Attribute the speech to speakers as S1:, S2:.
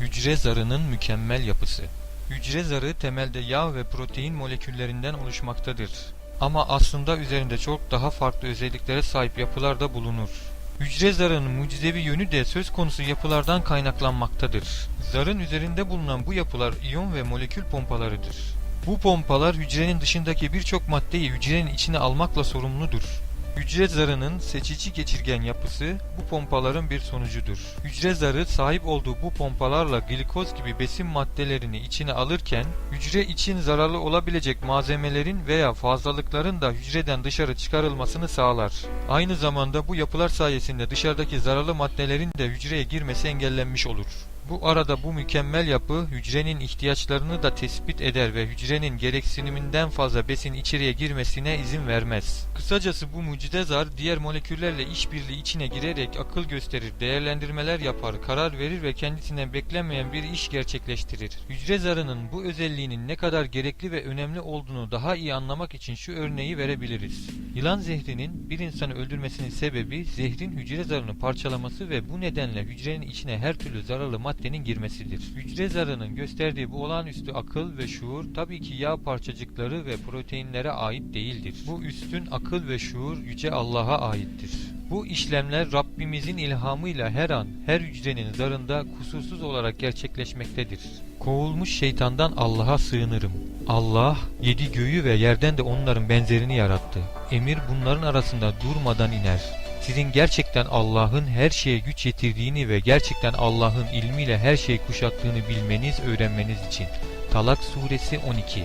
S1: Hücre zarının mükemmel yapısı. Hücre zarı temelde yağ ve protein moleküllerinden oluşmaktadır. Ama aslında üzerinde çok daha farklı özelliklere sahip yapılar da bulunur. Hücre zarının mucizevi yönü de söz konusu yapılardan kaynaklanmaktadır. Zarın üzerinde bulunan bu yapılar iyon ve molekül pompalarıdır. Bu pompalar hücrenin dışındaki birçok maddeyi hücrenin içine almakla sorumludur. Hücre zarının seçici geçirgen yapısı bu pompaların bir sonucudur. Hücre zarı sahip olduğu bu pompalarla glikoz gibi besin maddelerini içine alırken hücre için zararlı olabilecek malzemelerin veya fazlalıkların da hücreden dışarı çıkarılmasını sağlar. Aynı zamanda bu yapılar sayesinde dışarıdaki zararlı maddelerin de hücreye girmesi engellenmiş olur. Bu arada bu mükemmel yapı hücrenin ihtiyaçlarını da tespit eder ve hücrenin gereksiniminden fazla besin içeriye girmesine izin vermez. Kısacası bu mucide zar diğer moleküllerle işbirliği içine girerek akıl gösterir, değerlendirmeler yapar, karar verir ve kendisinden beklenmeyen bir iş gerçekleştirir. Hücre zarının bu özelliğinin ne kadar gerekli ve önemli olduğunu daha iyi anlamak için şu örneği verebiliriz. Yılan zehrinin bir insanı öldürmesinin sebebi zehrin hücre zarını parçalaması ve bu nedenle hücrenin içine her türlü zararlı maddenin girmesidir. Hücre zarının gösterdiği bu olağanüstü akıl ve şuur tabii ki yağ parçacıkları ve proteinlere ait değildir. Bu üstün akıl ve şuur yüce Allah'a aittir. Bu işlemler Rabbimizin ilhamıyla her an her hücrenin zarında kusursuz olarak gerçekleşmektedir. Kovulmuş şeytandan Allah'a sığınırım. Allah yedi göğü ve yerden de onların benzerini yarattı. Emir bunların arasında durmadan iner. Sizin gerçekten Allah'ın her şeye güç yetirdiğini ve gerçekten Allah'ın ilmiyle her şeyi kuşattığını bilmeniz, öğrenmeniz için. Talak suresi 12